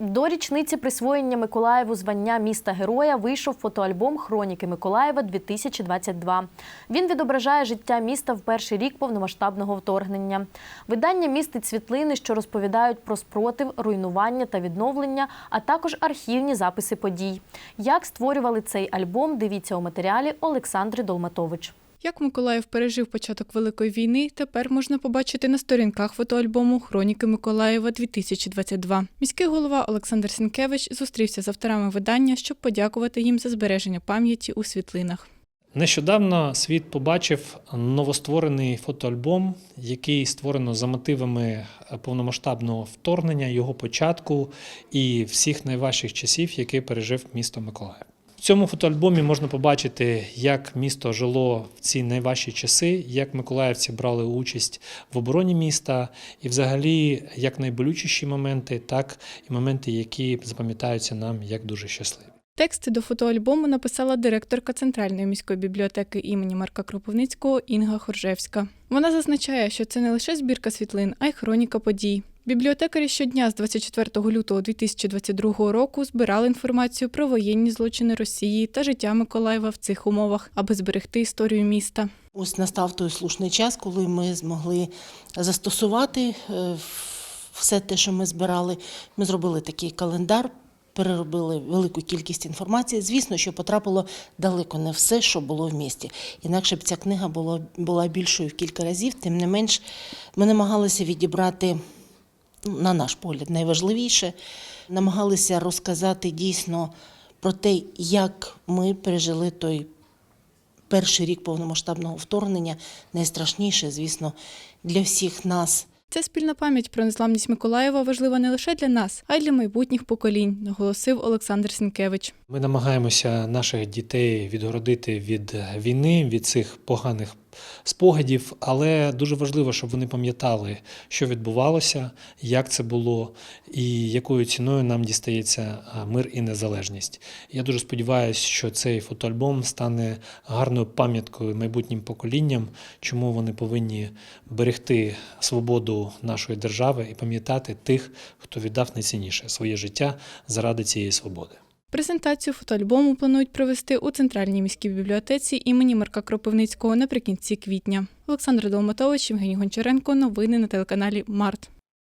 До річниці присвоєння Миколаєву звання міста героя вийшов фотоальбом Хроніки Миколаєва 2022. Він відображає життя міста в перший рік повномасштабного вторгнення. Видання містить світлини, що розповідають про спротив, руйнування та відновлення, а також архівні записи подій. Як створювали цей альбом, дивіться у матеріалі Олександри Долматович. Як Миколаїв пережив початок Великої війни, тепер можна побачити на сторінках фотоальбому Хроніки Миколаєва 2022. Міський голова Олександр Сінкевич зустрівся з авторами видання, щоб подякувати їм за збереження пам'яті у світлинах. Нещодавно світ побачив новостворений фотоальбом, який створено за мотивами повномасштабного вторгнення, його початку і всіх найважчих часів, які пережив місто Миколаїв. Цьому фотоальбомі можна побачити, як місто жило в ці найважчі часи, як миколаївці брали участь в обороні міста, і взагалі як найболючіші моменти, так і моменти, які запам'ятаються нам як дуже щасливі. Тексти до фотоальбому написала директорка Центральної міської бібліотеки імені Марка Кропивницького Інга Хоржевська. Вона зазначає, що це не лише збірка світлин, а й хроніка подій. Бібліотекарі щодня з 24 лютого 2022 року збирали інформацію про воєнні злочини Росії та життя Миколаєва в цих умовах, аби зберегти історію міста. Ось настав той слушний час, коли ми змогли застосувати е, все те, що ми збирали. Ми зробили такий календар, переробили велику кількість інформації. Звісно, що потрапило далеко не все, що було в місті. Інакше б ця книга була, була більшою в кілька разів. Тим не менш, ми намагалися відібрати, на наш погляд, найважливіше, намагалися розказати дійсно про те, як ми пережили той перший рік повномасштабного вторгнення найстрашніше, звісно, для всіх нас. Ця спільна пам'ять про незламність Миколаєва важлива не лише для нас, а й для майбутніх поколінь, наголосив Олександр Сінкевич. Ми намагаємося наших дітей відгородити від війни, від цих поганих спогадів, але дуже важливо, щоб вони пам'ятали, що відбувалося, як це було і якою ціною нам дістається мир і незалежність. Я дуже сподіваюся, що цей фотоальбом стане гарною пам'яткою майбутнім поколінням, чому вони повинні берегти свободу нашої держави і пам'ятати тих, хто віддав найцінніше своє життя заради цієї свободи. Презентацію фотоальбому планують провести у центральній міській бібліотеці імені Марка Кропивницького наприкінці квітня. Олександр Долматович, Євгеній Гончаренко. Новини на телеканалі Март.